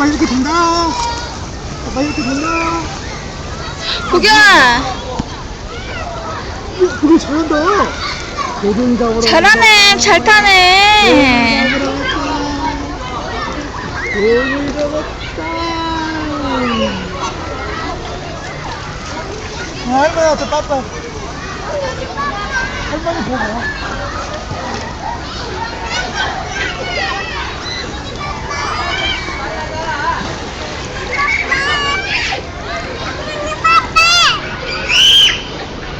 아빠 이렇게 된다. 아빠 이렇게 된다. 어, 그거 잘한다. 고등 잡으러. 잘하네 잘 타네 고등 잡았다. 아, 할머니한테 빠빠. 할머니 보고.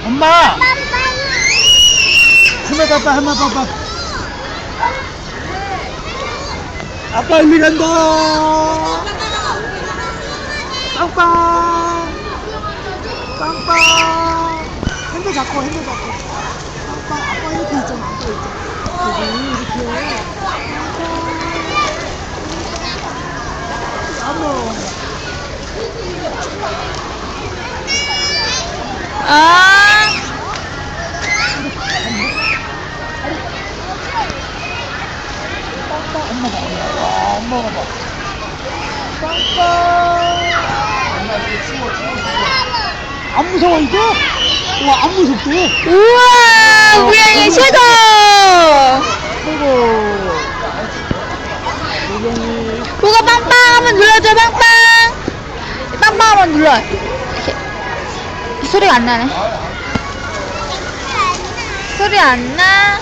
엄마! 할머니 빠빠, 할머니 빠빠. 아빠 일리 간다. 빵빵. 빵빵. 핸들 잡고, 핸들 잡고. 빵빵. 아빠 이렇게 있잖아, 아빠 있잖아. 여기 이렇게. 빵빵. 아 빵빵. 엄마 봐, 엄마. 와, 엄마가 봐. 빵빵. 엄마 이거 추워, 추워, 추워. 안 무서워, 이거? 와, 안 무섭대. 우와 우리 아이 최고. 요경이. 그거 빵빵 한번 눌러줘 빵빵 빵빵 한번 눌러 이렇게. 소리가 안 나네 소리 안 나?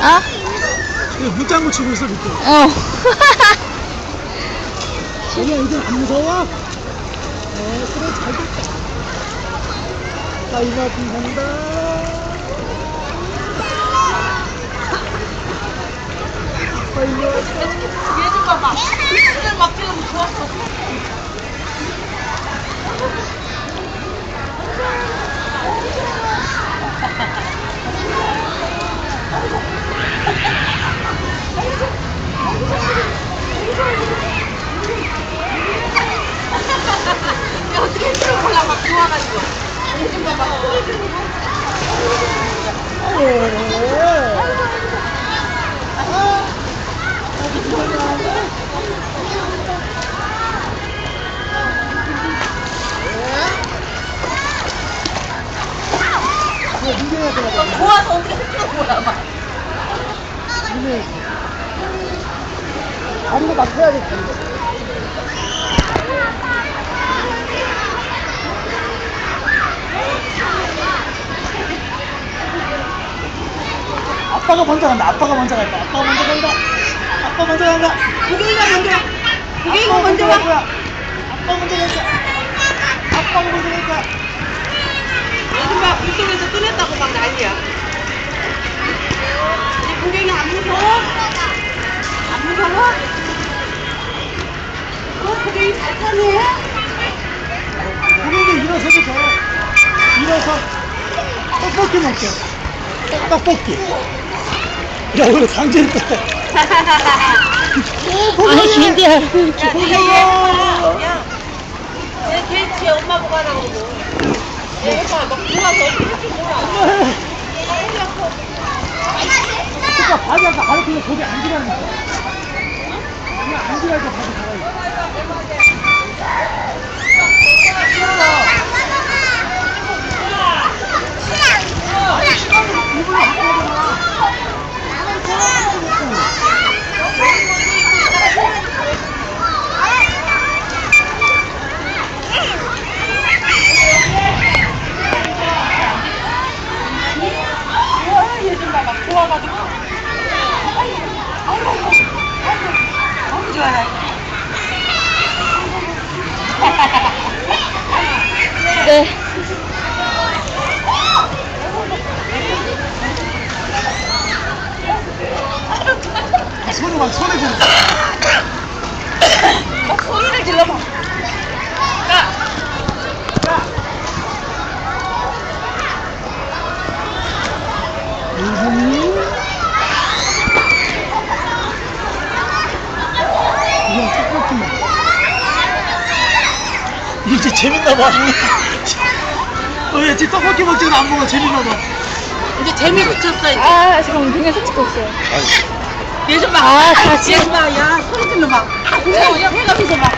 어? 문장구 치고 있어, 밑에. 어. 얘네 이제 안 무서워? 어, 그래, 잘 됐다. 나 이만큼 간다. 아빠 이거 얘좀 봐봐. 이들 막 지금 좋았어. 야, 어떻게 이렇게 몰라 막 좋아가지고. 얘좀 봐봐. 좋아서 어떻게 거야, 막. 민경이. 다리가 막혀야겠다, 아빠가 먼저 간다. 아빠가 먼저 간다. 아빠가 먼저 간다. 아빠 먼저 간다. 고객이가 먼저 와. 고객이가 먼저 와. 아빠 먼저 간다. 아빠가 먼저 간다. 요즘 막 물속에서 꺼냈다고 막 난리야. 이제 고객이 안 무서워? 안 무서워? 어, 고객이 잘 타네. 우리도 일어서도 돼. 일어서 떡볶이 먹게. 떡볶이. 야, 오늘 강제로 또. 아니 진짜 야, 얘, 야, 얘 개치 엄마 보고 하라고. 얘 오빠 막 좋아서 어떻게 했지 몰라. 그러니까 바지 아까 가르치면 거기 앉으라니까. 그냥 앉으라니까 바지 가라니까. 좋아, 얘좀 봐봐. 좋아가지고. 너무 좋아라. 네 막 손에 좀. 막 소리를 질러봐. 떡볶이 먹 이게 진짜 재밌나 봐. 어, 얘 지금 떡볶이 먹지는 안 먹어. 재밌나 봐. 이제 재미 붙였어 이제. 아, 잠깐만, 등에서 찍고 있어요. 얘좀 봐. 아, 같이. 얘좀 봐. 야 소리 질러 봐. 그냥 해가면서 봐.